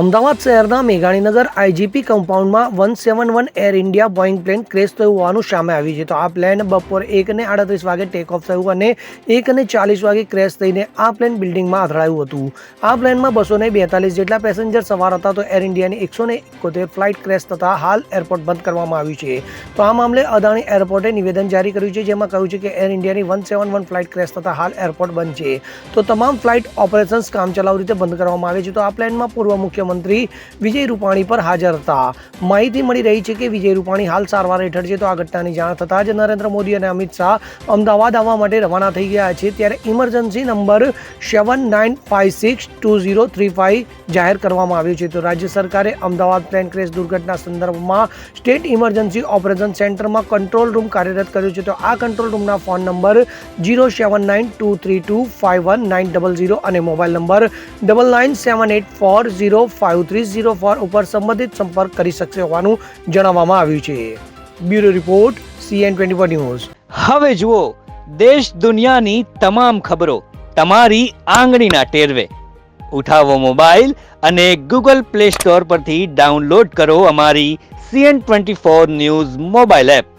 અમદાવાદ શહેરના Meghaninagar IGP કમ્પાઉન્ડમાં one seven one Air India Boeing plane crash થયું હોવાનું સામે આવ્યું છે. તો આ પ્લેન બપોર એકને આડત્રીસ વાગે ટેક ઓફ થયું અને એકને ચાલીસ વાગે ક્રેશ થઈને આ પ્લેન બિલ્ડિંગમાં અથડાયું હતું. આ પ્લેનમાં બસો ને બેતાલીસ જેટલા પેસેન્જર સવાર હતા તો એર ઇન્ડિયાની એકસો ને એકોતેર ફ્લાઇટ ક્રેશ થતાં હાલ એરપોર્ટ બંધ કરવામાં આવ્યું છે. તો આ મામલે અદાણી એરપોર્ટે નિવેદન જારી કર્યું છે, જેમાં કહ્યું છે કે એર ઇન્ડિયાની one seven one flight crash થતાં હાલ એરપોર્ટ બંધ છે. તો તમામ ફ્લાઇટ ઓપરેશન્સ કામચલાઉ રીતે બંધ કરવામાં આવે છે. તો આ પ્લેનમાં પૂર્વ મુખ્યમંત્રી વિજય રૂપાણી પર હાજર હતા. માહિતી મળી રહી છે કે વિજય રૂપાણી હાલ સારવાર હેઠળ છે, તો આ ઘટનાની જાણ થતાં જ નરેન્દ્ર મોદી અને અમિત શાહ અમદાવાદ આવવા માટે રવાના થઈ ગયા છે. ત્યારે emergency number seven nine five six two zero three five જાહેર કરવામાં આવ્યું છે. તો રાજ્ય સરકારે અમદાવાદ પ્લેન ક્રેશ દુર્ઘટના સંદર્ભમાં સ્ટેટ ઇમરજન્સી ઓપરેશન સેન્ટરમાં કંટ્રોલ રૂમ કાર્યરત કર્યું છે. તો આ કંટ્રોલ રૂમના phone number zero seven nine two three two five one nine double zero અને mobile number double nine seven eight four zero five three zero four ઉપર સંબંધિત સંપર્ક કરી શકશે હોવાનું જણાવવામાં આવ્યું છે bureau report CN twenty four news હવે જુઓ દેશ દુનિયાની તમામ ખબરો તમારી આંગળીના ટેરવે ઉઠાવો મોબાઈલ અને ગૂગલ પ્લે સ્ટોર પરથી ડાઉનલોડ કરો અમારી CN twenty four news mobile app